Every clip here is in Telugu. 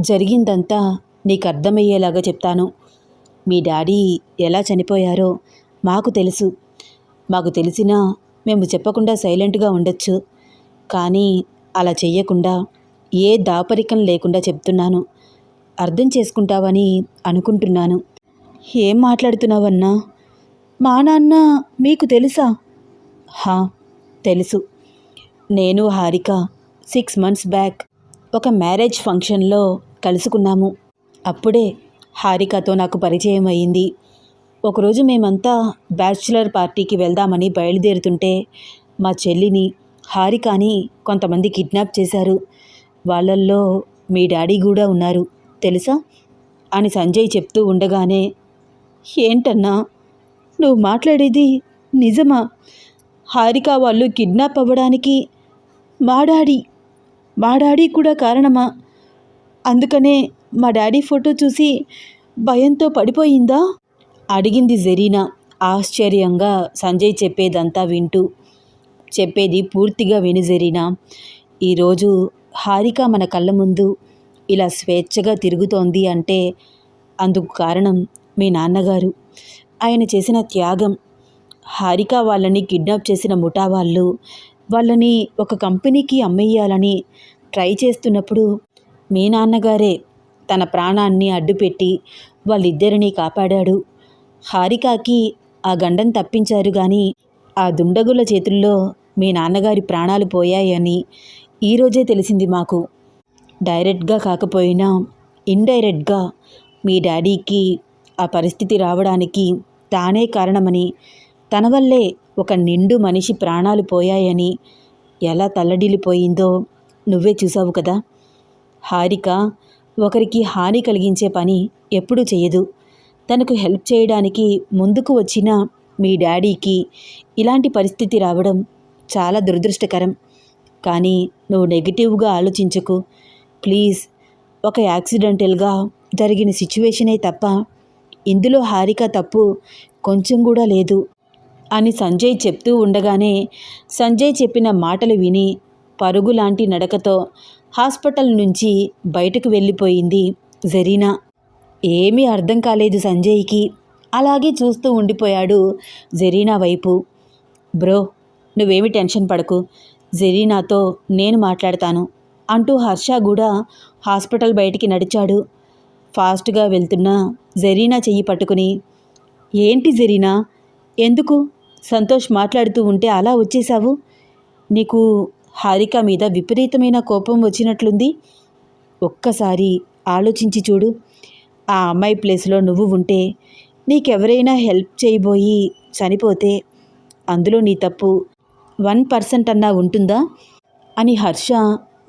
జరిగిందంతా నీకు అర్థమయ్యేలాగా చెప్తాను. మీ డాడీ ఎలా చనిపోయారో మాకు తెలుసు. మాకు తెలిసినా మేము చెప్పకుండా సైలెంట్గా ఉండొచ్చు. కానీ అలా చెయ్యకుండా ఏ దాపరికం లేకుండా చెప్తున్నాను. అర్థం చేసుకుంటావని అనుకుంటున్నాను. ఏం మాట్లాడుతున్నావన్నా? మా నాన్న మీకు తెలుసా? హా తెలుసు. నేను హారిక సిక్స్ మంత్స్ బ్యాక్ ఒక మ్యారేజ్ ఫంక్షన్లో కలుసుకున్నాము. అప్పుడే హారికతో నాకు పరిచయం అయింది. ఒకరోజు మేమంతా బ్యాచులర్ పార్టీకి వెళ్దామని బయలుదేరుతుంటే మా చెల్లిని హారికాని కొంతమంది కిడ్నాప్ చేశారు. వాళ్ళల్లో మీ డాడీ కూడా ఉన్నారు తెలుసా? అని సంజయ్ చెప్తూ ఉండగానే ఏంటన్నా నువ్వు మాట్లాడేది నిజమా? హారిక వాళ్ళు కిడ్నాప్ అవ్వడానికి మా డాడీ మా డాడీ కూడా కారణమా? అందుకనే మా డాడీ ఫోటో చూసి భయంతో పడిపోయిందా? అడిగింది జరీనా ఆశ్చర్యంగా సంజయ్ చెప్పేదంతా వింటూ. చెప్పేది పూర్తిగా విని జరీనా ఈరోజు హారిక మన కళ్ళ ముందు ఇలా స్వేచ్ఛగా తిరుగుతోంది అంటే అందుకు కారణం మీ నాన్నగారు. ఆయన చేసిన త్యాగం హారిక వాళ్ళని కిడ్నాప్ చేసిన ముఠా వాళ్ళు వాళ్ళని ఒక కంపెనీకి అమ్మేయాలని ట్రై చేస్తున్నప్పుడు మీ నాన్నగారే తన ప్రాణాన్ని అడ్డుపెట్టి వాళ్ళిద్దరినీ కాపాడాడు. హారికాకి ఆ గండం తప్పించారు కానీ ఆ దుండగుల చేతుల్లో మీ నాన్నగారి ప్రాణాలు పోయాయని ఈరోజే తెలిసింది మాకు. డైరెక్ట్గా కాకపోయినా ఇండైరెక్ట్గా మీ డాడీకి ఆ పరిస్థితి రావడానికి తానే కారణమని తన వల్లే ఒక నిండు మనిషి ప్రాణాలు పోయాయని ఎలా తల్లడిల్లిపోయిందో నువ్వే చూసావు కదా. హారిక ఒకరికి హాని కలిగించే పని ఎప్పుడూ చేయదు తనకు హెల్ప్ చేయడానికి ముందుకు వచ్చిన మీ డాడీకి ఇలాంటి పరిస్థితి రావడం చాలా దురదృష్టకరం. కానీ నువ్వు నెగిటివ్గా ఆలోచించకు. ప్లీజ్ ఒక యాక్సిడెంటల్గా జరిగిన సిచ్యువేషనే తప్ప ఇందులో హారిక తప్పు కొంచెం కూడా లేదు. అని సంజయ్ చెప్తూ ఉండగానే సంజయ్ చెప్పిన మాటలు విని పరుగులాంటి నడకతో హాస్పిటల్ నుంచి బయటకు వెళ్ళిపోయింది జరీనా. ఏమీ అర్థం కాలేదు సంజయ్కి. అలాగే చూస్తూ ఉండిపోయాడు జరీనా వైపు. బ్రో నువ్వేమి టెన్షన్ పడకు. జరీనాతో నేను మాట్లాడతాను అంటూ హర్ష కూడా హాస్పిటల్ బయటికి నడిచాడు. ఫాస్ట్గా వెళ్తున్న జరీనా చెయ్యి పట్టుకుని ఏంటి జరీనా? ఎందుకు? సంతోష్ మాట్లాడుతూ ఉంటే అలా వచ్చేశావు? నీకు హారిక మీద విపరీతమైన కోపం వచ్చినట్లుంది? ఒక్కసారి ఆలోచించి చూడు. ఆ అమ్మాయి ప్లేస్లో నువ్వు ఉంటే నీకెవరైనా హెల్ప్ చేయబోయి చనిపోతే అందులో నీ తప్పు వన్ పర్సెంట్ అన్నా ఉంటుందా? అని హర్ష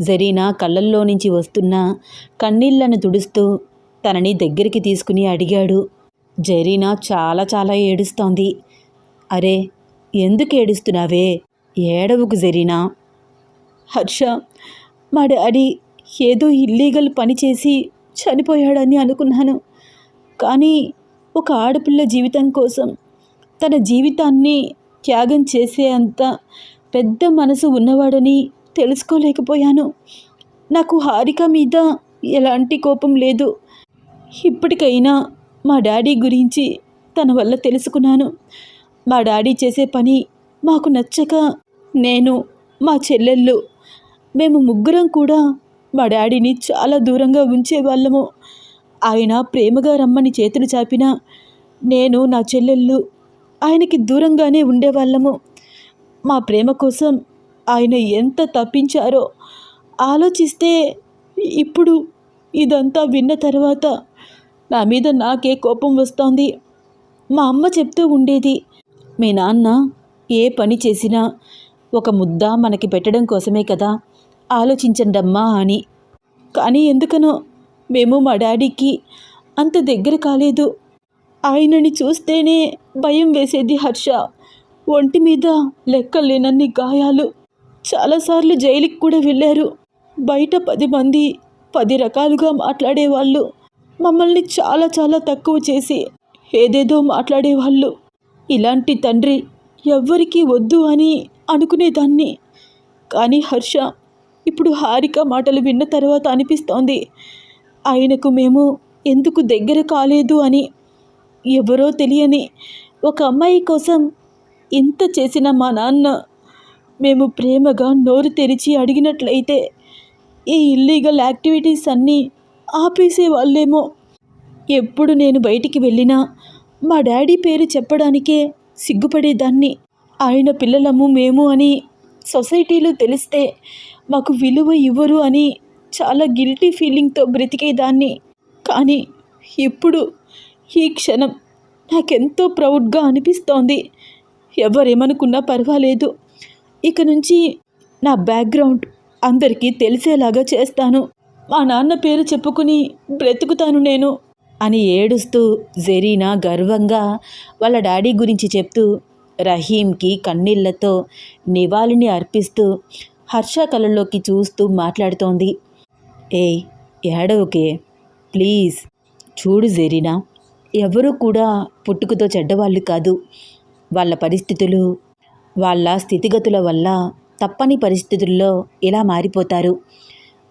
జరీనా కళ్ళల్లో నుంచి వస్తున్న కన్నీళ్ళను తుడుస్తూ తనని దగ్గరికి తీసుకుని అడిగాడు. జరీనా చాలా చాలా ఏడుస్తోంది. అరే ఎందుకు ఏడుస్తున్నావే? ఏడవుకు జరినా. హర్ష మా డాడీ ఏదో ఇల్లీగల్ పని చేసి చనిపోయాడని అనుకున్నాను. కానీ ఒక ఆడపిల్ల జీవితం కోసం తన జీవితాన్ని త్యాగం చేసే అంత పెద్ద మనసు ఉన్నవాడని తెలుసుకోలేకపోయాను. నాకు హారిక మీద ఎలాంటి కోపం లేదు. ఇప్పటికైనా మా డాడీ గురించి తన వల్ల తెలుసుకున్నాను. మా డాడీ చేసే పని మాకు నచ్చక నేను మా చెల్లెళ్ళు మేము ముగ్గురం కూడా మా డాడీని చాలా దూరంగా ఉంచేవాళ్ళము ఆయన ప్రేమగా రమ్మని చేతులు చాపినా నేను నా చెల్లెళ్ళు ఆయనకి దూరంగానే ఉండేవాళ్ళము. మా ప్రేమ కోసం ఆయన ఎంత తప్పించారో ఆలోచిస్తే ఇప్పుడు ఇదంతా విన్న తర్వాత నా మీద నాకే కోపం వస్తోంది. మా అమ్మ చెప్తూ ఉండేది మీ నాన్న ఏ పని చేసినా ఒక ముద్ద మనకి పెట్టడం కోసమే కదా? ఆలోచించండమ్మా అని. కానీ ఎందుకనో మేము మా డాడీకి అంత దగ్గర కాలేదు. ఆయనని చూస్తేనే భయం వేసేది హర్ష. ఒంటి మీద లెక్కలేనన్ని గాయాలు. చాలాసార్లు జైలుకి కూడా వెళ్ళారు. బయట పది మంది పది రకాలుగా మాట్లాడేవాళ్ళు. మమ్మల్ని చాలా చాలా తక్కువ చేసి ఏదేదో మాట్లాడేవాళ్ళు. ఇలాంటి తండ్రి ఎవ్వరికీ వద్దు అని అనుకునేదాన్ని. కానీ హర్ష ఇప్పుడు హారిక మాటలు విన్న తర్వాత అనిపిస్తోంది. ఆయనకు మేము ఎందుకు దగ్గర కాలేదు అని ఎవరో తెలియని ఒక అమ్మాయి కోసం ఇంత చేసిన మా నాన్న మేము ప్రేమగా నోరు తెరిచి అడిగినట్లయితే ఈ ఇల్లీగల్ యాక్టివిటీస్ అన్నీ ఆపేసే వాళ్ళేమో. ఎప్పుడు నేను బయటికి వెళ్ళినా మా డాడీ పేరు చెప్పడానికే సిగ్గుపడేదాన్ని. ఆయన పిల్లలము మేము అని సొసైటీలో తెలిస్తే మాకు విలువ ఇవ్వరు అని చాలా గిల్టీ ఫీలింగ్తో బ్రతికేదాన్ని. కానీ ఇప్పుడు ఈ క్షణం నాకెంతో ప్రౌడ్గా అనిపిస్తోంది. ఎవరేమనుకున్నా పర్వాలేదు. ఇక నుంచి నా బ్యాక్గ్రౌండ్ అందరికీ తెలిసేలాగా చేస్తాను. మా నాన్న పేరు చెప్పుకుని బ్రతుకుతాను నేను. అని ఏడుస్తూ జెరీనా గర్వంగా వాళ్ళ డాడీ గురించి చెప్తూ రహీంకి కన్నీళ్ళతో నివాళిని అర్పిస్తూ హర్ష కళ్ళలోకి చూస్తూ మాట్లాడుతోంది. ఏయ్ ఏడవకే. ప్లీజ్ చూడు జెరీనా. ఎవరూ కూడా పుట్టుకతో చెడ్డవాళ్ళు కాదు. వాళ్ళ పరిస్థితులు వాళ్ళ స్థితిగతుల వల్ల తప్పని పరిస్థితుల్లో ఇలా మారిపోతారు.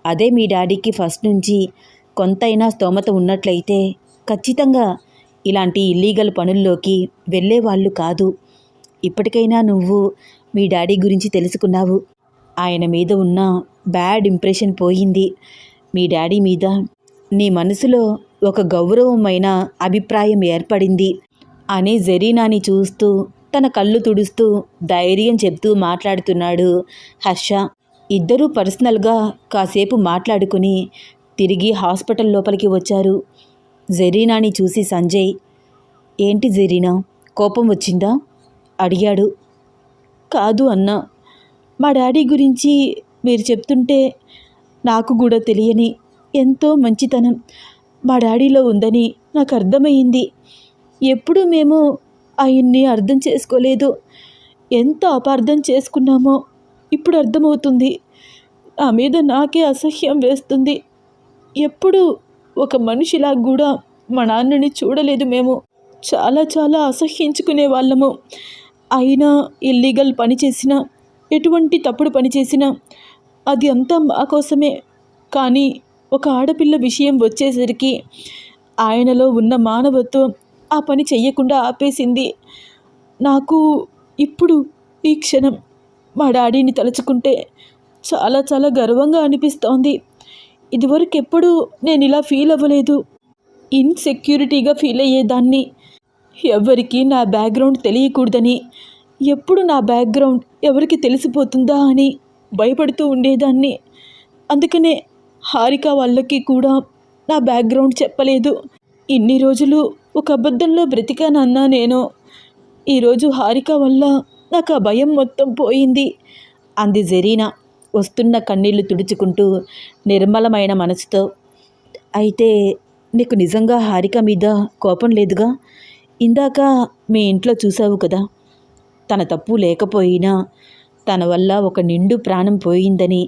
అదే మీ డాడీకి ఫస్ట్ నుంచి కొంతైనా స్తోమత ఉన్నట్లయితే ఖచ్చితంగా ఇలాంటి ఇల్లీగల్ పనుల్లోకి వెళ్ళేవాళ్ళు కాదు. ఇప్పటికైనా నువ్వు మీ డాడీ గురించి తెలుసుకున్నావు. ఆయన మీద ఉన్న బ్యాడ్ ఇంప్రెషన్ పోయింది. మీ డాడీ మీద నీ మనసులో ఒక గౌరవమైన అభిప్రాయం ఏర్పడింది అని జరీనాని చూస్తూ తన కళ్ళు తుడుస్తూ ధైర్యం చెప్తూ మాట్లాడుతున్నాడు హర్ష. ఇద్దరూ పర్సనల్గా కాసేపు మాట్లాడుకుని తిరిగి హాస్పిటల్ లోపలికి వచ్చారు. జరీనాని చూసి సంజయ్ ఏంటి జరీనా కోపం వచ్చిందా? అడిగాడు. కాదు అన్నా మా డాడీ గురించి మీరు చెప్తుంటే నాకు కూడా తెలియని ఎంతో మంచితనం మా డాడీలో ఉందని నాకు అర్థమైంది ఎప్పుడూ మేము ఆయన్ని అర్థం చేసుకోలేదు. ఎంత అపార్థం చేసుకున్నామో ఇప్పుడు అర్థమవుతుంది. ఆ మీద నాకే అసహ్యం వేస్తుంది. ఎప్పుడు ఒక మనిషిలా కూడా మా నాన్నని చూడలేదు మేము. చాలా చాలా అసహ్యించుకునే వాళ్ళము. అయినా ఇల్లీగల్ పని చేసినా ఎటువంటి తప్పుడు పని చేసినా అది అంతా మా కోసమే. కానీ ఒక ఆడపిల్ల విషయం వచ్చేసరికి ఆయనలో ఉన్న మానవత్వం ఆ పని చెయ్యకుండా ఆపేసింది. నాకు ఇప్పుడు ఈ క్షణం మా డాడీని తలుచుకుంటే చాలా చాలా గర్వంగా అనిపిస్తోంది. ఇదివరకు ఎప్పుడు నేను ఇలా ఫీల్ అవ్వలేదు. ఇన్సెక్యూరిటీగా ఫీల్ అయ్యేదాన్ని. ఎవరికి నా బ్యాక్గ్రౌండ్ తెలియకూడదని. ఎప్పుడు నా బ్యాక్గ్రౌండ్ ఎవరికి తెలిసిపోతుందా అని భయపడుతూ ఉండేదాన్ని. అందుకనే హారిక వాళ్ళకి కూడా నా బ్యాక్గ్రౌండ్ చెప్పలేదు. ఇన్ని రోజులు ఒక అబద్ధంలో బ్రతికానన్నా నేను. ఈరోజు హారిక వల్ల నాకు ఆ భయం మొత్తం పోయింది. అంది జరీనా. వస్తున్న కన్నీళ్ళు తుడుచుకుంటూ నిర్మలమైన మనసుతో అయితే నీకు నిజంగా హారిక మీద కోపం లేదుగా? ఇందాక మీ ఇంట్లో చూసావు కదా తన తప్పు లేకపోయినా తన వల్ల ఒక నిండు ప్రాణం పోయిందని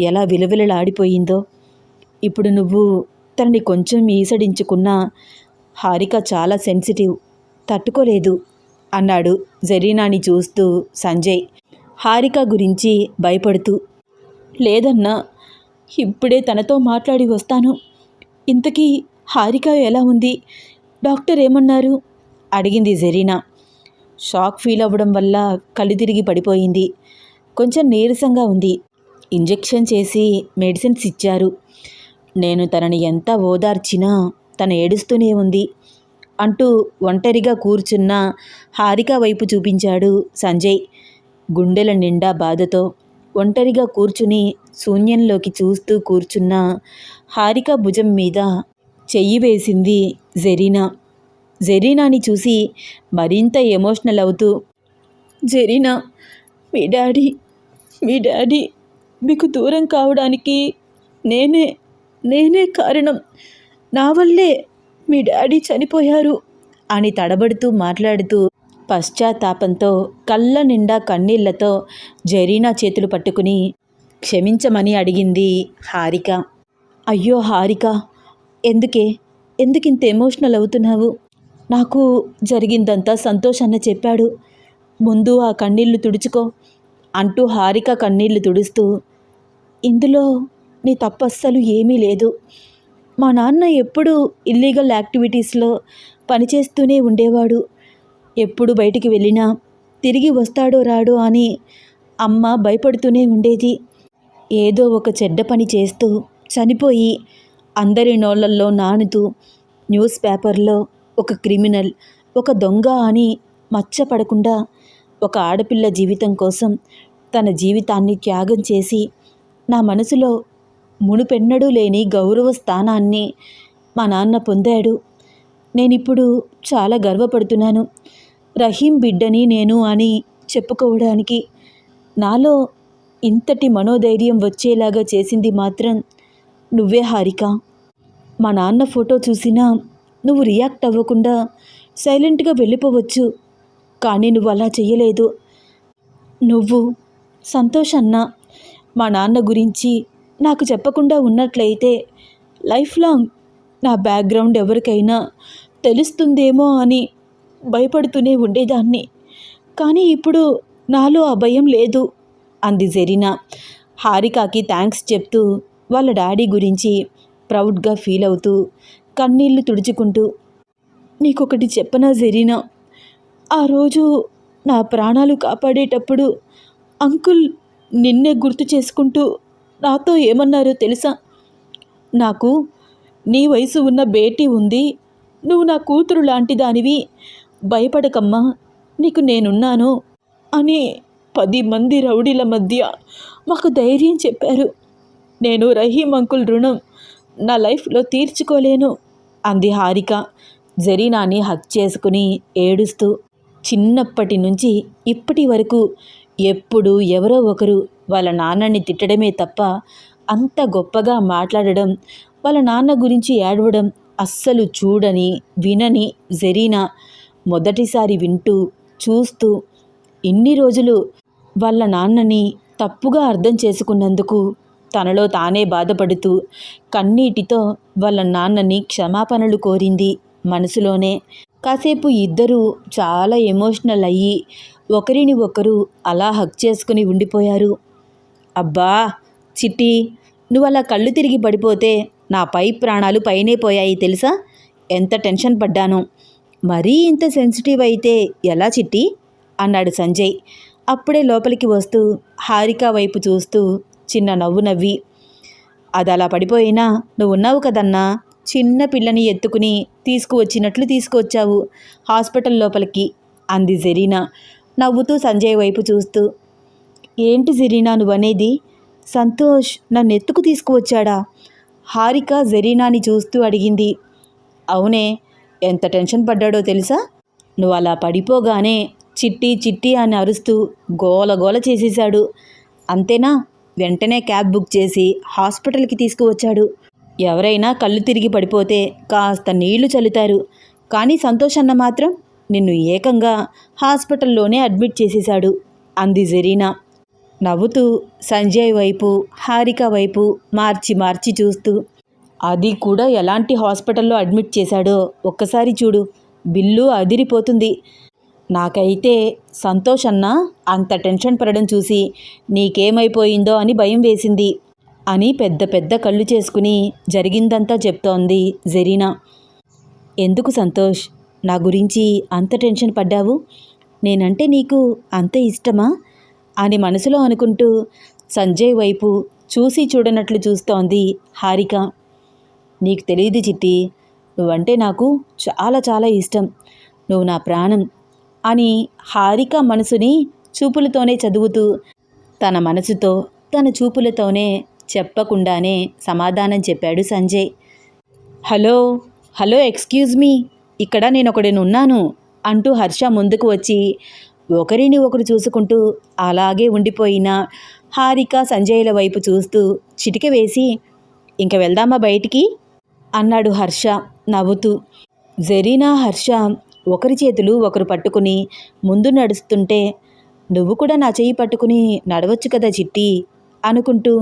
ఎలా విలవిలలాడిపోయిందో. ఇప్పుడు నువ్వు తనని కొంచెం ఈసడించుకున్నా హారిక చాలా సెన్సిటివ్ తట్టుకోలేదు అన్నాడు జరీనాని చూస్తూ సంజయ్. హారిక గురించి భయపడుతూ లేదన్నా ఇప్పుడే తనతో మాట్లాడి వస్తాను. ఇంతకీ హారిక ఎలా ఉంది? డాక్టర్ ఏమన్నారు? అడిగింది జరీనా. షాక్ ఫీల్ అవ్వడం వల్ల కళ్ళు తిరిగి పడిపోయింది. కొంచెం నీరసంగా ఉంది. ఇంజెక్షన్ చేసి మెడిసిన్స్ ఇచ్చారు. నేను తనని ఎంత ఓదార్చినా తను ఏడుస్తూనే ఉంది అంటూ ఒంటరిగా కూర్చున్న హారిక వైపు చూపించాడు సంజయ్ గుండెల నిండా బాధతో. ఒంటరిగా కూర్చుని శూన్యంలోకి చూస్తూ కూర్చున్న హారిక భుజం మీద చెయ్యి వేసింది జెరీనా. జెరీనాని చూసి మరింత ఎమోషనల్ అవుతూ జెరీనా మీ డాడీ మీ డాడీ మీకు దూరం కావడానికి నేనే నేనే కారణం. నా వల్లే మీ డాడీ చనిపోయారు అని తడబడుతూ మాట్లాడుతూ పశ్చాత్తాపంతో కళ్ళ నిండా కన్నీళ్ళతో జరీనా చేతులు పట్టుకుని క్షమించమని అడిగింది హారిక. అయ్యో హారిక ఎందుకే? ఎందుకింత ఎమోషనల్ అవుతున్నావు? నాకు జరిగిందంతా సంతోష్ చెప్పాడు. ముందు ఆ కన్నీళ్ళు తుడుచుకో అంటూ హారిక కన్నీళ్ళు తుడుస్తూ ఇందులో నీ తప్పస్సలు ఏమీ లేదు. మా నాన్న ఎప్పుడూ ఇల్లీగల్ యాక్టివిటీస్లో పనిచేస్తూనే ఉండేవాడు. ఎప్పుడు బయటికి వెళ్ళినా తిరిగి వస్తాడో రాడో అని అమ్మ భయపడుతూనే ఉండేది. ఏదో ఒక చెడ్డ పని చేస్తూ చనిపోయి అందరి నోళ్ళల్లో నానుతూ న్యూస్ పేపర్లో ఒక క్రిమినల్ ఒక దొంగ అని మచ్చపడకుండా ఒక ఆడపిల్ల జీవితం కోసం తన జీవితాన్ని త్యాగం చేసి నా మనసులో మునుపెన్నడూ లేని గౌరవ స్థానాన్ని మా నాన్న పొందాడు. నేనిప్పుడు చాలా గర్వపడుతున్నాను. రహీం బిడ్డని నేను అని చెప్పుకోవడానికి నాలో ఇంతటి మనోధైర్యం వచ్చేలాగా చేసింది మాత్రం నువ్వే హారిక. మా నాన్న ఫోటో చూసినా నువ్వు రియాక్ట్ అవ్వకుండా సైలెంట్గా వెళ్ళిపోవచ్చు. కానీ నువ్వు అలా చెయ్యలేదు. నువ్వు సంతోష్ అన్న మా నాన్న గురించి నాకు చెప్పకుండా ఉన్నట్లయితే లైఫ్ లాంగ్ నా బ్యాక్గ్రౌండ్ ఎవరికైనా తెలుస్తుందేమో అని భయపడుతూనే ఉండేదాన్ని. కానీ ఇప్పుడు నాలో ఆ భయం లేదు అంది జెరీనా. హారికాకి థ్యాంక్స్ చెప్తూ వాళ్ళ డాడీ గురించి ప్రౌడ్గా ఫీల్ అవుతూ కన్నీళ్ళు తుడుచుకుంటూ నీకొకటి చెప్పనా జెరీనా? ఆ రోజు నా ప్రాణాలు కాపాడేటప్పుడు అంకుల్ నిన్నే గుర్తు చేసుకుంటూ నాతో ఏమన్నారో తెలుసా? నాకు నీ వయసు ఉన్న బేటీ ఉంది నువ్వు నా కూతురు లాంటి దానివి భయపడకమ్మా నీకు నేనున్నాను అని పది మంది రౌడీల మధ్య మాకు ధైర్యం చెప్పారు. నేను రహీం అంకుల్ రుణం నా లైఫ్లో తీర్చుకోలేను అంది హారిక. జరీనాని హక్ చేసుకుని ఏడుస్తూ చిన్నప్పటి నుంచి ఇప్పటి వరకు ఎప్పుడు ఎవరో ఒకరు వాళ్ళ నాన్నని తిట్టడమే తప్ప అంత గొప్పగా మాట్లాడడం వాళ్ళ నాన్న గురించి ఏడవడం అస్సలు చూడని వినని జరీనా మొదటిసారి వింటూ చూస్తూ ఇన్ని రోజులు వాళ్ళ నాన్నని తప్పుగా అర్థం చేసుకున్నందుకు తనలో తానే బాధపడుతూ కన్నీటితో వాళ్ళ నాన్నని క్షమాపణలు కోరింది మనసులోనే. కాసేపు ఇద్దరూ చాలా ఎమోషనల్ అయ్యి ఒకరిని ఒకరు అలా హక్ చేసుకుని ఉండిపోయారు. అబ్బా చిట్టి నువ్వు అలా కళ్ళు తిరిగి పడిపోతే నా పై ప్రాణాలు పైనే పోయాయి తెలుసా? ఎంత టెన్షన్ పడ్డాను. మరీ ఇంత సెన్సిటివ్ అయితే ఎలా చిట్టి? అన్నాడు సంజయ్. అప్పుడే లోపలికి వస్తూ హారిక వైపు చూస్తూ చిన్న నవ్వు నవ్వి అది అలా పడిపోయినా నువ్వు ఉన్నావు కదన్నా? చిన్న పిల్లని ఎత్తుకుని తీసుకువచ్చినట్లు తీసుకువచ్చావు హాస్పిటల్ లోపలికి అంది జరీనా నవ్వుతూ సంజయ్ వైపు చూస్తూ. ఏంటి జరీనా నువ్వనేది? సంతోష్ నన్ను ఎత్తుకు తీసుకువచ్చాడా? హారిక జరీనాని చూస్తూ అడిగింది. అవునే ఎంత టెన్షన్ పడ్డాడో తెలుసా? నువ్వు అలా పడిపోగానే చిట్టి చిట్టి అని అరుస్తూ గోల గోల చేసేశాడు. అంతేనా? వెంటనే క్యాబ్ బుక్ చేసి హాస్పిటల్కి తీసుకువచ్చాడు. ఎవరైనా కళ్ళు తిరిగి పడిపోతే కాస్త నీళ్ళు చల్లుతారు. కానీ సంతోష్ అన్న మాత్రం నిన్ను ఏకంగా హాస్పిటల్లోనే అడ్మిట్ చేసేశాడు. అంది జరీనా. నవ్వుతూ సంజయ్ వైపు హారిక వైపు మార్చి మార్చి చూస్తూ అది కూడా ఎలాంటి హాస్పిటల్లో అడ్మిట్ చేశాడో ఒక్కసారి చూడు. బిల్లు అదిరిపోతుంది. నాకైతే సంతోష్ అన్న అంత టెన్షన్ పడడం చూసి నీకేమైపోయిందో అని భయం వేసింది అని పెద్ద పెద్ద కళ్ళు చేసుకుని జరిగిందంతా చెప్తోంది జరీనా. ఎందుకు సంతోష్? నా గురించి అంత టెన్షన్ పడ్డావు? నేనంటే నీకు అంత ఇష్టమా? అని మనసులో అనుకుంటూ సంజయ్ వైపు చూసి చూడనట్లు చూస్తోంది హారిక. నీకు తెలియదు చిట్టి. నువ్వంటే నాకు చాలా చాలా ఇష్టం. నువ్వు నా ప్రాణం అని హారిక మనసుని చూపులతోనే చదువుతూ తన మనసుతో తన చూపులతోనే చెప్పకుండానే సమాధానం చెప్పాడు Sanjay. Hello hello excuse me. ఇక్కడ నేను ఒకడిని ఉన్నాను అంటూ హర్ష ముందుకు వచ్చి ఒకరిని ఒకరు చూసుకుంటూ అలాగే ఉండిపోయిన హారిక సంజయ్ల వైపు చూస్తూ చిటిక వేసి ఇంక వెళ్దామా బయటికి? అన్నాడు హర్ష నవ్వుతూ. జరీనా హర్ష ఒకరి చేతులు ఒకరు పట్టుకుని ముందు నడుస్తుంటే నువ్వు కూడా నా చెయ్యి పట్టుకుని నడవచ్చు కదా చిట్టి అనుకుంటూ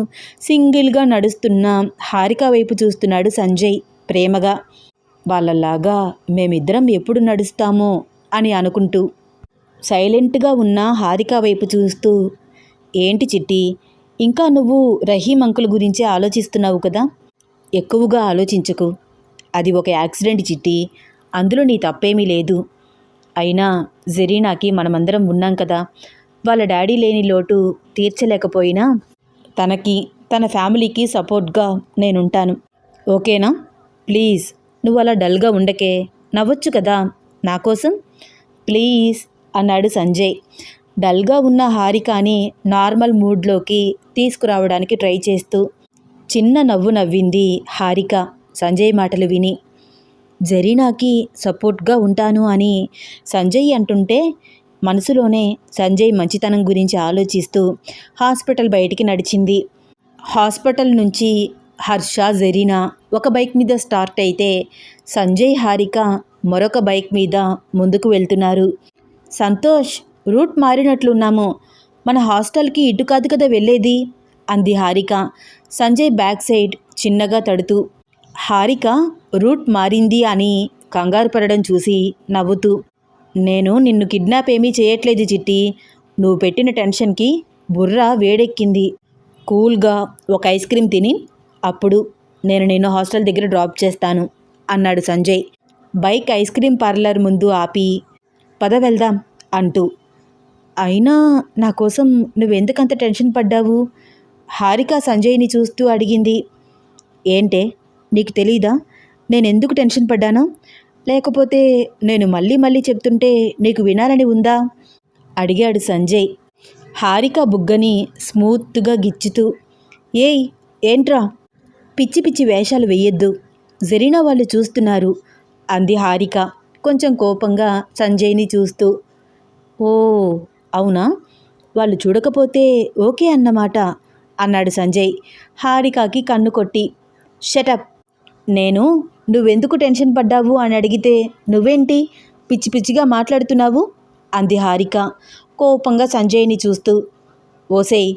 సింగిల్గా నడుస్తున్న హారిక వైపు చూస్తున్నాడు సంజయ్ ప్రేమగా. వాళ్ళలాగా మేమిద్దరం ఎప్పుడు నడుస్తామో అని అనుకుంటూ. సైలెంట్గా ఉన్న హారిక వైపు చూస్తూ ఏంటి చిట్టి ఇంకా నువ్వు రహీం అంకుల్ గురించే ఆలోచిస్తున్నావు కదా? ఎక్కువగా ఆలోచించకు. అది ఒక యాక్సిడెంట్ చిట్టి. అందులో నీ తప్పేమీ లేదు. అయినా జెరీనాకి మనమందరం ఉన్నాం కదా. వాళ్ళ డాడీ లేని లోటు తీర్చలేకపోయినా తనకి తన ఫ్యామిలీకి సపోర్ట్గా నేనుంటాను. ఓకేనా? ప్లీజ్ నువ్వు అలా డల్గా ఉండకే. నవ్వొచ్చు కదా. నా కోసం? ప్లీజ్ అన్నాడు సంజయ్. డల్గా ఉన్న హారికాని నార్మల్ మూడ్లోకి తీసుకురావడానికి ట్రై చేస్తూ చిన్న నవ్వు నవ్వింది హారిక. సంజయ్ మాటలు విని జరీనాకి సపోర్ట్గా ఉంటాను అని సంజయ్ అంటుంటే మనసులోనే సంజయ్ మంచితనం గురించి ఆలోచిస్తూ హాస్పిటల్ బయటికి నడిచింది. హాస్పిటల్ నుంచి హర్ష జరీనా ఒక బైక్ మీద స్టార్ట్ అయితే సంజయ్ హారిక మరొక బైక్ మీద ముందుకు వెళ్తున్నారు. సంతోష్ రూట్ మారినట్లున్నాము. మన హాస్టల్కి ఇటు కాదు కదా వెళ్ళేది? అంది హారిక. సంజయ్ బ్యాక్ సైడ్ చిన్నగా తడుతూ హారిక రూట్ మారింది అని కంగారు పడడం చూసి నవ్వుతూ నేను నిన్ను కిడ్నాప్ ఏమీ చేయట్లేదు చిట్టి. నువ్వు పెట్టిన టెన్షన్కి బుర్ర వేడెక్కింది. కూల్గా ఒక ఐస్ క్రీమ్ తిని అప్పుడు నేను నిన్ను హాస్టల్ దగ్గర డ్రాప్ చేస్తాను అన్నాడు Sanjay. Bike ice cream parlour ముందు ఆపి పద వెళ్దాం అంటూ. అయినా నా కోసం నువ్వెందుకంత టెన్షన్ పడ్డావు? హారిక సంజయ్ని చూస్తూ అడిగింది ఏంటే? నీకు తెలీదా? నేను ఎందుకు టెన్షన్ పడ్డానో? లేకపోతే నేను మళ్ళీ మళ్ళీ చెప్తుంటే నీకు వినాలని ఉందా? అడిగాడు సంజయ్. హారిక బుగ్గని స్మూత్గా గిచ్చుతూ ఏయ్ ఏంట్రా? పిచ్చి పిచ్చి వేషాలు వెయ్యొద్దు. జరీనా వాళ్ళు చూస్తున్నారు అంది హారిక కొంచెం కోపంగా సంజయ్ని చూస్తూ. ఓ అవునా? వాళ్ళు చూడకపోతే ఓకే అన్నమాట. అన్నాడు సంజయ్. హారికకి కన్ను కొట్టి షటప్ నేను నువ్వెందుకు టెన్షన్ పడ్డావు? అని అడిగితే నువ్వేంటి? పిచ్చి పిచ్చిగా మాట్లాడుతున్నావు? అంది హారిక కోపంగా సంజయ్ని చూస్తూ. ఓసేయ్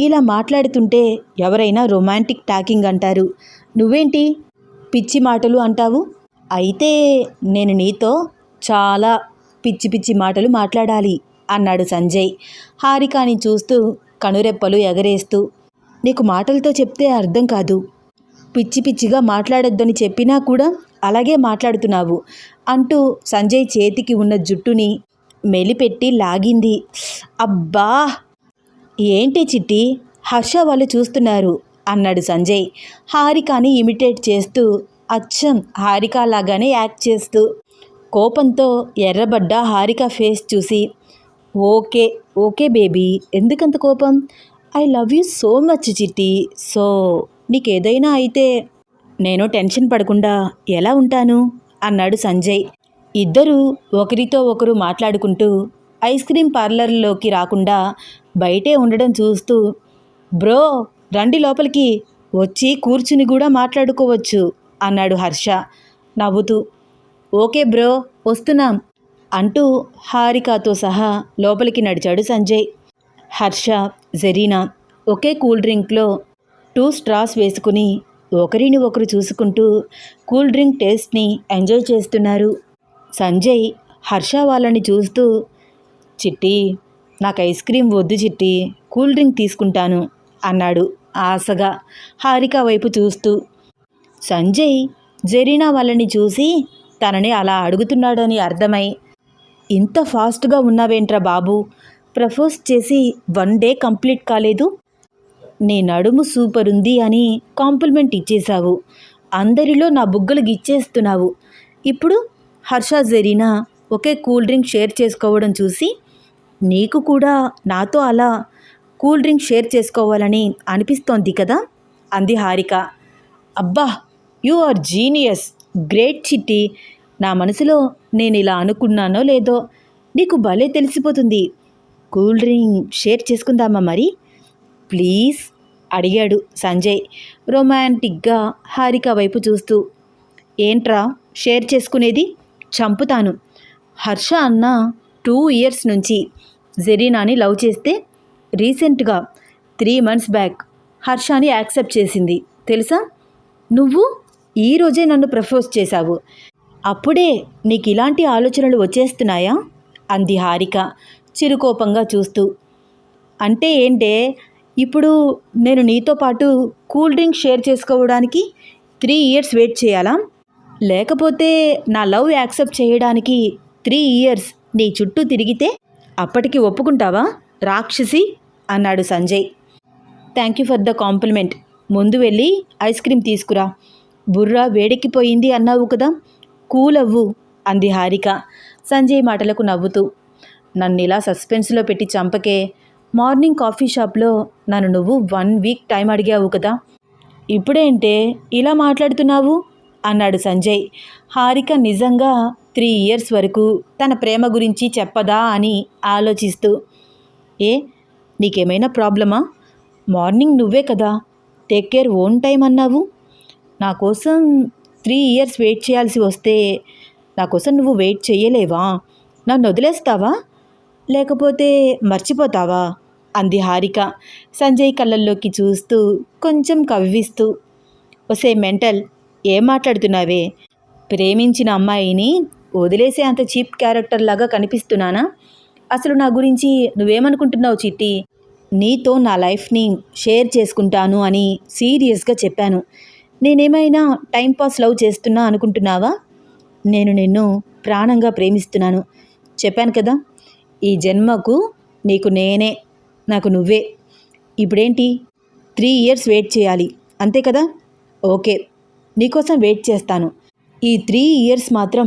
ఇలా మాట్లాడుతుంటే ఎవరైనా రొమాంటిక్ టాకింగ్ అంటారు. నువ్వేంటి పిచ్చి మాటలు అంటావు? అయితే నేను నీతో చాలా పిచ్చి పిచ్చి మాటలు మాట్లాడాలి అన్నాడు సంజయ్. హారికాని చూస్తూ కనురెప్పలు ఎగరేస్తూ నీకు మాటలతో చెప్తే అర్థం కాదు. పిచ్చి పిచ్చిగా మాట్లాడొద్దని చెప్పినా కూడా అలాగే మాట్లాడుతున్నావు అంటూ సంజయ్ చేతికి ఉన్న జుట్టుని మెలిపెట్టి లాగింది. అబ్బా! ఏంటి చిట్టి? హర్ష వాళ్ళు చూస్తున్నారు అన్నాడు సంజయ్. హారికాని ఇమిటేట్ చేస్తూ అచ్చం! హారిక లాగానే యాక్ట్ చేస్తూ కోపంతో ఎర్రబడ్డ హారిక ఫేస్ చూసి ఓకే ఓకే బేబీ ఎందుకంత కోపం? I love you so much Chitti. So నీకేదైనా అయితే నేను టెన్షన్ పడకుండా ఎలా ఉంటాను? అన్నాడు సంజయ్. ఇద్దరూ ఒకరితో ఒకరు మాట్లాడుకుంటూ ఐస్ క్రీమ్ పార్లర్లోకి రాకుండా బయటే ఉండడం చూస్తూ బ్రో రండి లోపలికి వచ్చి కూర్చుని కూడా మాట్లాడుకోవచ్చు అన్నాడు హర్ష నవ్వుతూ. ఓకే బ్రో వస్తున్నాం. అంటూ హారికతో సహా లోపలికి నడిచాడు సంజయ్. హర్ష జరీనా ఒకే కూల్ డ్రింక్లో టూ స్ట్రాస్ వేసుకుని ఒకరిని ఒకరు చూసుకుంటూ కూల్ డ్రింక్ టేస్ట్ని ఎంజాయ్ చేస్తున్నారు. సంజయ్ హర్ష వాళ్ళని చూస్తూ చిట్టి నాకు ఐస్ క్రీమ్ వద్దు చిట్టి కూల్ డ్రింక్ తీసుకుంటాను అన్నాడు ఆశగా హారిక వైపు చూస్తూ. సంజయ్ జరీనా వాళ్ళని చూసి తనని అలా అడుగుతున్నాడని అర్థమై ఇంత ఫాస్ట్గా ఉన్నావేంట్రా బాబు? ప్రపోజ్ చేసి వన్ డే కంప్లీట్ కాలేదు? నీ నడుము సూపర్ ఉంది అని కాంప్లిమెంట్ ఇచ్చేశావు. అందరిలో నా బుగ్గలు గిచ్చేస్తున్నావు. ఇప్పుడు హర్ష జరీనా ఒకే కూల్ డ్రింక్ షేర్ చేసుకోవడం చూసి నీకు కూడా నాతో అలా కూల్ డ్రింక్ షేర్ చేసుకోవాలని అనిపిస్తోంది కదా? అంది హారిక. అబ్బా యు ఆర్ జీనియస్. గ్రేట్ చిట్టి. నా మనసులో నేను ఇలా అనుకున్నానో లేదో నీకు భలే తెలిసిపోతుంది. కూల్ డ్రింక్ షేర్ చేసుకుందామా మరి? ప్లీజ్ అడిగాడు సంజయ్ రొమాంటిక్గా హారిక వైపు చూస్తూ. ఏంట్రా షేర్ చేసుకునేది? చంపుతాను. హర్ష అన్న టూ ఇయర్స్ నుంచి జెరీనాని లవ్ చేస్తే రీసెంట్గా త్రీ మంత్స్ బ్యాక్ హర్షాని యాక్సెప్ట్ చేసింది. తెలుసా? నువ్వు ఈరోజే నన్ను ప్రపోజ్ చేశావు. అప్పుడే నీకు ఇలాంటి ఆలోచనలు వచ్చేస్తున్నాయా? అంది హారిక చిరుకోపంగా చూస్తూ. అంటే ఏంటే ఇప్పుడు నేను నీతో పాటు కూల్ డ్రింక్ షేర్ చేసుకోవడానికి త్రీ ఇయర్స్ వెయిట్ చేయాలా? లేకపోతే నా లవ్ యాక్సెప్ట్ చేయడానికి త్రీ ఇయర్స్ నీ చుట్టూ తిరిగితే అప్పటికి ఒప్పుకుంటావా రాక్షసి? అన్నాడు Sanjay. Thank you for the compliment. ముందు వెళ్ళి ఐస్ క్రీమ్ తీసుకురా. బుర్రా వేడెక్కిపోయింది అన్నావు కదా? కూలవ్వు అంది హారిక. సంజయ్ మాటలకు నవ్వుతూ నన్ను ఇలా సస్పెన్స్లో పెట్టి చంపకే మార్నింగ్ కాఫీ షాప్లో నన్ను నువ్వు వన్ వీక్ టైం అడిగావు కదా. ఇప్పుడేంటే ఇలా మాట్లాడుతున్నావు? అన్నాడు సంజయ్. హారిక నిజంగా త్రీ ఇయర్స్ వరకు తన ప్రేమ గురించి చెప్పదా అని ఆలోచిస్తూ ఏ నీకేమైనా ప్రాబ్లమా? మార్నింగ్ నువ్వే కదా టేక్ కేర్ ఓన్ టైం అన్నావు? నా కోసం త్రీ ఇయర్స్ వెయిట్ చేయాల్సి వస్తే నా కోసం నువ్వు వెయిట్ చేయలేవా? నన్ను వదిలేస్తావా? లేకపోతే మర్చిపోతావా? అంది హారిక సంజయ్ కళ్ళల్లోకి చూస్తూ కొంచెం కవ్విస్తూ. ఒసే మెంటల్ ఏం మాట్లాడుతున్నావే? ప్రేమించిన అమ్మాయిని వదిలేసే అంత చీప్ క్యారెక్టర్ లాగా కనిపిస్తున్నానా? అసలు నా గురించి నువ్వేమనుకుంటున్నావు చిట్టి? నీతో నా లైఫ్ని షేర్ చేసుకుంటాను అని సీరియస్గా చెప్పాను. నేనేమైనా టైంపాస్ లవ్ చేస్తున్నా అనుకుంటున్నావా? నేను నిన్ను ప్రాణంగా ప్రేమిస్తున్నాను. చెప్పాను కదా ఈ జన్మకు నీకు నేనే నాకు నువ్వే. ఇప్పుడేంటి? త్రీ ఇయర్స్ వెయిట్ చేయాలి. అంతే కదా? ఓకే నీకోసం వెయిట్ చేస్తాను. ఈ త్రీ ఇయర్స్ మాత్రం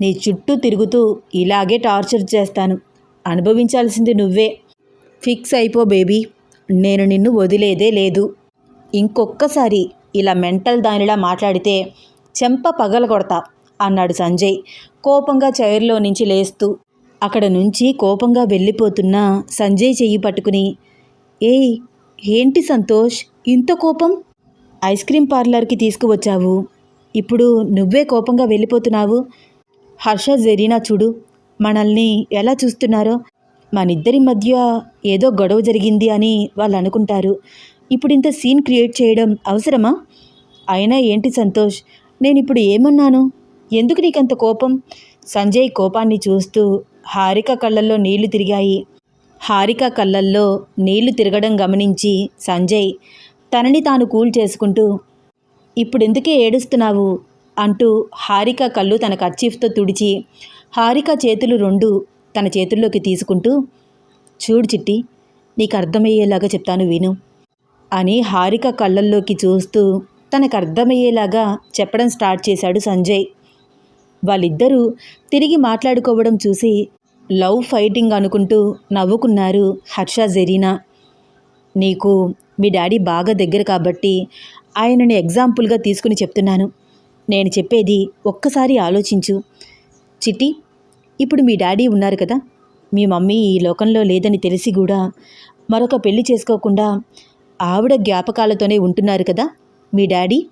నీ చుట్టూ తిరుగుతూ ఇలాగే టార్చర్ చేస్తాను. అనుభవించాల్సింది నువ్వే. ఫిక్స్ అయిపో బేబీ నేను నిన్ను వదిలేదే లేదు. ఇంకొక్కసారి ఇలా మెంటల్ దానిలా మాట్లాడితే చెంప పగలగొడతా అన్నాడు సంజయ్. కోపంగా చైర్లో నుంచి లేస్తూ అక్కడ నుంచి కోపంగా వెళ్ళిపోతున్న సంజయ్ చెయ్యి పట్టుకుని ఏయ్ ఏంటి సంతోష్? ఇంత కోపం? ఐస్ క్రీమ్ పార్లర్కి తీసుకువచ్చావు. ఇప్పుడు నువ్వే కోపంగా వెళ్ళిపోతున్నావు. హర్ష జెరీనా చూడు. మనల్ని ఎలా చూస్తున్నారో? మనిద్దరి మధ్య ఏదో గొడవ జరిగింది అని వాళ్ళు అనుకుంటారు ఇప్పుడు ఇంత సీన్ క్రియేట్ చేయడం అవసరమా? అయినా ఏంటి సంతోష్? నేను ఇప్పుడు ఏమన్నాను? ఎందుకు నీకంత కోపం? సంజయ్ కోపాన్ని చూస్తూ హారిక కళ్ళల్లో నీళ్ళు తిరిగాయి. హారిక కళ్ళల్లో నీళ్ళు తిరగడం గమనించి సంజయ్ తనని తాను కూల్ చేసుకుంటూ ఇప్పుడెందుకే ఏడుస్తున్నావు? అంటూ హారిక కళ్ళు తన కర్చీఫ్తో తుడిచి హారిక చేతులు రెండు తన చేతుల్లోకి తీసుకుంటూ చూడు చిట్టి నీకు అర్థమయ్యేలాగా చెప్తాను విను. అని హారిక కళ్ళల్లోకి చూస్తూ తనకు అర్థమయ్యేలాగా చెప్పడం స్టార్ట్ చేశాడు సంజయ్. వాళ్ళిద్దరూ తిరిగి మాట్లాడుకోవడం చూసి లవ్ ఫైటింగ్ అనుకుంటూ నవ్వుకున్నారు హర్ష జెరీనా. నీకు మీ డాడీ బాగా దగ్గర కాబట్టి ఆయనని ఎగ్జాంపుల్గా తీసుకుని చెప్తున్నాను. నేను చెప్పేది ఒక్కసారి ఆలోచించు. చిట్టి ఇప్పుడు మీ డాడీ ఉన్నారు కదా. మీ మమ్మీ ఈ లోకంలో లేదని తెలిసి కూడా మరొక పెళ్ళి చేసుకోకుండా ఆవిడ జ్ఞాపకాలతోనే ఉంటున్నారు కదా? మీ డాడీ?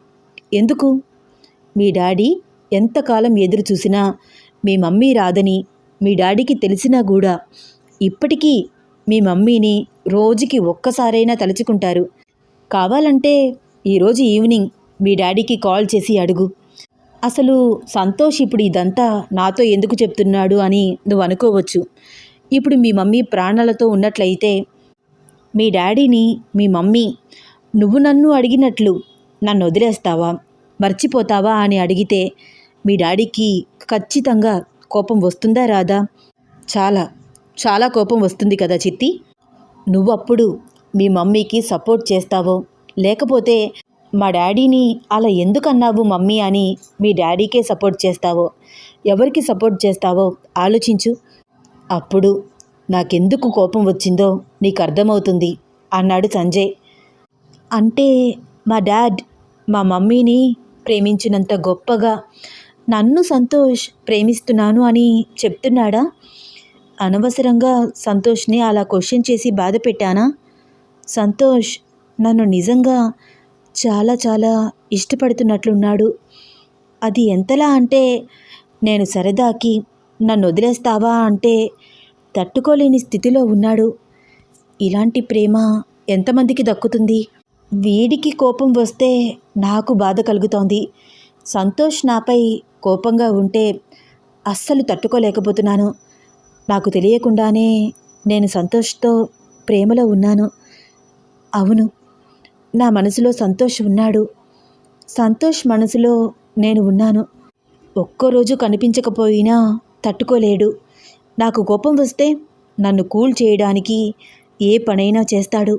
ఎందుకు? మీ డాడీ ఎంతకాలం ఎదురు చూసినా మీ మమ్మీ రాదని మీ డాడీకి తెలిసినా కూడా ఇప్పటికీ మీ మమ్మీని రోజుకి ఒక్కసారైనా తలుచుకుంటారు. కావాలంటే ఈరోజు ఈవినింగ్ మీ డాడీకి కాల్ చేసి అడుగు. అసలు సంతోష్ ఇప్పుడు ఇదంతా నాతో ఎందుకు చెప్తున్నాడు అని నువ్వు అనుకోవచ్చు. ఇప్పుడు మీ మమ్మీ ప్రాణాలతో ఉన్నట్లయితే మీ డాడీని మీ మమ్మీ నువ్వు నన్ను అడిగినట్లు నన్ను వదిలేస్తావా? మర్చిపోతావా అని అడిగితే మీ డాడీకి ఖచ్చితంగా కోపం వస్తుందా రాదా చాలా చాలా కోపం వస్తుంది కదా చిట్టి? నువ్వప్పుడు మీ మమ్మీకి సపోర్ట్ చేస్తావో? లేకపోతే మా డాడీని అలా ఎందుకన్నావు మమ్మీ అని మీ డాడీకే సపోర్ట్ చేస్తావో? ఎవరికి సపోర్ట్ చేస్తావో ఆలోచించు. అప్పుడు నాకెందుకు కోపం వచ్చిందో నీకు అర్థమవుతుంది అన్నాడు సంజయ్. అంటే మా డాడ్ మా మమ్మీని ప్రేమించినంత గొప్పగా నన్ను సంతోష్ ప్రేమిస్తున్నాను అని చెప్తున్నాడా? అనవసరంగా సంతోష్ని అలా క్వశ్చన్ చేసి బాధ పెట్టానా? సంతోష్ నన్ను నిజంగా చాలా చాలా ఇష్టపడుతున్నట్లున్నాడు. అది ఎంతలా అంటే నేను సరదాకి నన్ను వదిలేస్తావా అంటే తట్టుకోలేని స్థితిలో ఉన్నాడు. ఇలాంటి ప్రేమ ఎంతమందికి దక్కుతుంది? వీడికి కోపం వస్తే నాకు బాధ కలుగుతోంది. సంతోష్ నాపై కోపంగా ఉంటే అస్సలు తట్టుకోలేకపోతున్నాను. నాకు తెలియకుండానే నేను సంతోష్తో ప్రేమలో ఉన్నాను. అవును నా మనసులో సంతోష్ ఉన్నాడు. సంతోష్ మనసులో నేను ఉన్నాను. ఒక్కరోజు కనిపించకపోయినా తట్టుకోలేడు. నాకు కోపం వస్తే నన్ను కూల్ చేయడానికి ఏ పనైనా చేస్తాడు.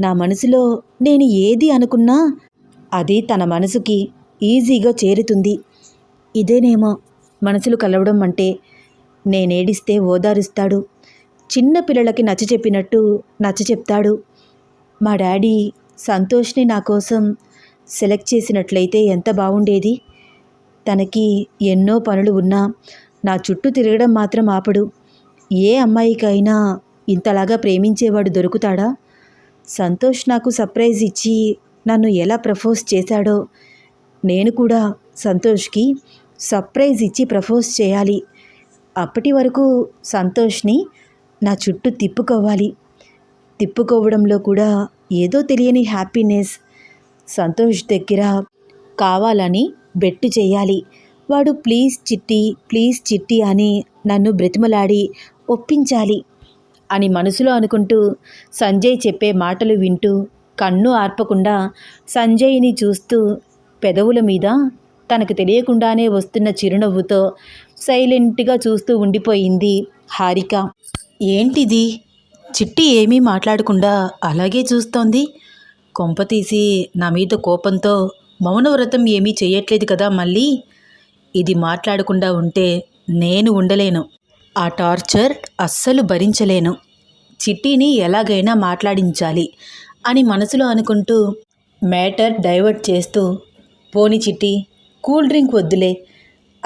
నా మనసులో నేను ఏది అనుకున్నా అది తన మనసుకి ఈజీగా చేరుతుంది. ఇదేనేమో మనసులు కలవడం అంటే నేనేడిస్తే ఓదారుస్తాడు. చిన్న పిల్లలకి నచ్చ చెప్పినట్టు నచ్చ చెప్తాడు. మా డాడీ సంతోష్ని నా కోసం సెలెక్ట్ చేసినట్లయితే ఎంత బాగుండేది తనకి ఎన్నో పనులు ఉన్నా నా చుట్టూ తిరగడం మాత్రం ఆపడు. ఏ అమ్మాయికైనా ఇంతలాగా ప్రేమించేవాడు దొరుకుతాడా? సంతోష్ నాకు సర్ప్రైజ్ ఇచ్చి నన్ను ఎలా ప్రపోజ్ చేశాడో. నేను కూడా సంతోష్కి సర్ప్రైజ్ ఇచ్చి ప్రపోజ్ చేయాలి. అప్పటి వరకు సంతోష్ని నా చుట్టూ తిప్పుకోవాలి. తిప్పుకోవడంలో కూడా ఏదో తెలియని హ్యాపీనెస్ సంతోష్ దగ్గర కావాలని బెట్టు చేయాలి. వాడు ప్లీజ్ చిట్టి ప్లీజ్ చిట్టి అని నన్ను బ్రతిమలాడి ఒప్పించాలి అని మనసులో అనుకుంటూ సంజయ్ చెప్పే మాటలు వింటూ కన్ను ఆర్పకుండా సంజయ్ని చూస్తూ పెదవుల మీద తనకు తెలియకుండానే వస్తున్న చిరునవ్వుతో సైలెంట్గా చూస్తూ ఉండిపోయింది హారిక. ఏంటిది? చిట్టి ఏమీ మాట్లాడకుండా అలాగే చూస్తోంది? కొంపతీసి నా మీద కోపంతో మౌనవ్రతం ఏమీ చేయట్లేదు కదా మళ్ళీ? ఇది మాట్లాడకుండా ఉంటే నేను ఉండలేను. ఆ టార్చర్ అస్సలు భరించలేను. చిట్టిని ఎలాగైనా మాట్లాడించాలి అని మనసులో అనుకుంటూ మ్యాటర్ డైవర్ట్ చేస్తూ పోని చిట్టి కూల్ డ్రింక్ వద్దులే.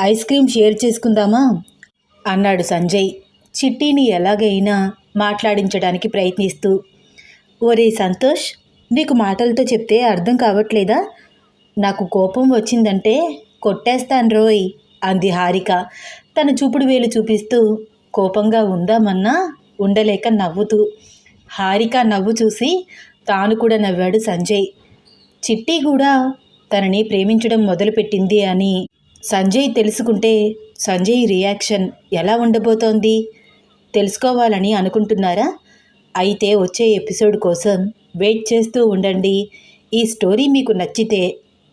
ఐస్ క్రీమ్ షేర్ చేసుకుందామా? అన్నాడు సంజయ్. చిట్టిని ఎలాగైనా మాట్లాడించడానికి ప్రయత్నిస్తూ ఒరే సంతోష్ నీకు మాటలతో చెప్తే అర్థం కావట్లేదా? నాకు కోపం వచ్చిందంటే కొట్టేస్తాను రోయ్ అంది హారిక. తన చూపుడు వేలు చూపిస్తూ కోపంగా ఉందామన్నా ఉండలేక నవ్వుతూ. హారిక నవ్వు చూసి తాను కూడా నవ్వాడు సంజయ్. చిట్టి కూడా తనని ప్రేమించడం మొదలుపెట్టింది అని సంజయ్ తెలుసుకుంటే సంజయ్ రియాక్షన్ ఎలా ఉండబోతోంది? తెలుసుకోవాలని అనుకుంటున్నారా? అయితే వచ్చే ఎపిసోడ్ కోసం వెయిట్ చేస్తూ ఉండండి. ఈ స్టోరీ మీకు నచ్చితే